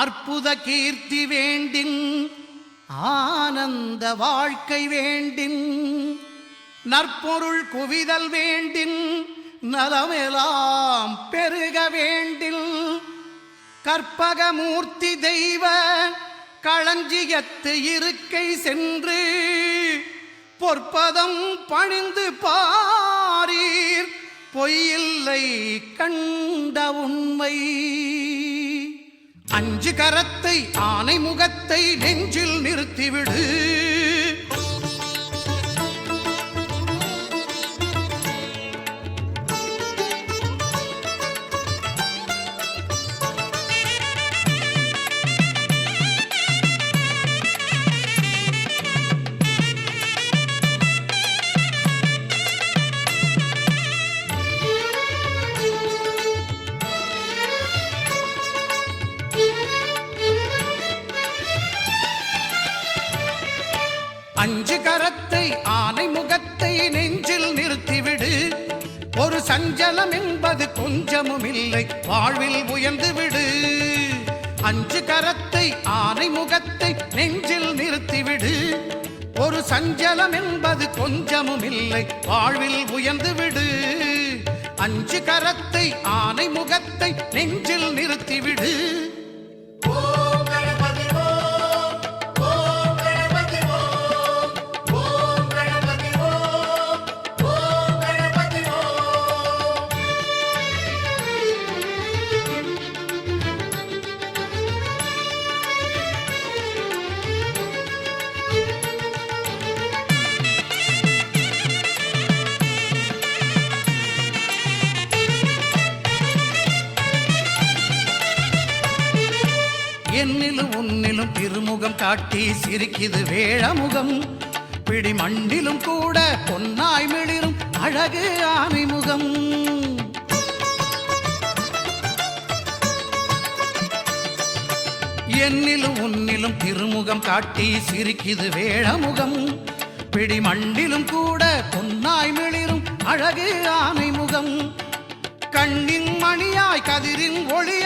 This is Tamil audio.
அற்புத கீர்த்தி வேண்டின் ஆனந்த வாழ்க்கை வேண்டின் நற்பொருள் குவிதல் வேண்டின் நலமெலாம் பெருக வேண்டில் கற்பகமூர்த்தி தெய்வ களஞ்சியத்து இருக்கை சென்று பொற்பதம் பணிந்து பாரீர் பொய்யில்லை கண்ட உண்மை. அஞ்சு கரத்தை ஆனை முகத்தை நெஞ்சில் நிறுத்திவிடு. அஞ்சு கரத்தை ஆனை முகத்தை நெஞ்சில் நிறுத்திவிடு. ஒரு சஞ்சலம் என்பது கொஞ்சமும் இல்லை வாழ்வில் உயர்ந்து விடு அஞ்சு கரத்தை ஆனை முகத்தை நெஞ்சில் நிறுத்திவிடு. ஒரு சஞ்சலம் என்பது கொஞ்சமும் இல்லை வாழ்வில் உயர்ந்து விடு அஞ்சு கரத்தை ஆனை முகத்தை நெஞ்சில் நிறுத்திவிடு. என்னிலும் உன்னிலும் திருமுகம் காட்டி சிரிக்குது வேழமுகம். பிடி மண்டிலும் கூட பொன்னாய் மிளிரும் அழகு ஆனைமுகம் என்னிலும் உன்னிலும் திருமுகம் காட்டி சிரிக்குது வேழமுகம். பிடி மண்டிலும் கூட பொன்னாய் மிளிரும் அழகு ஆமைமுகம். கண்ணின் மணியாய் கதிரின் ஒளி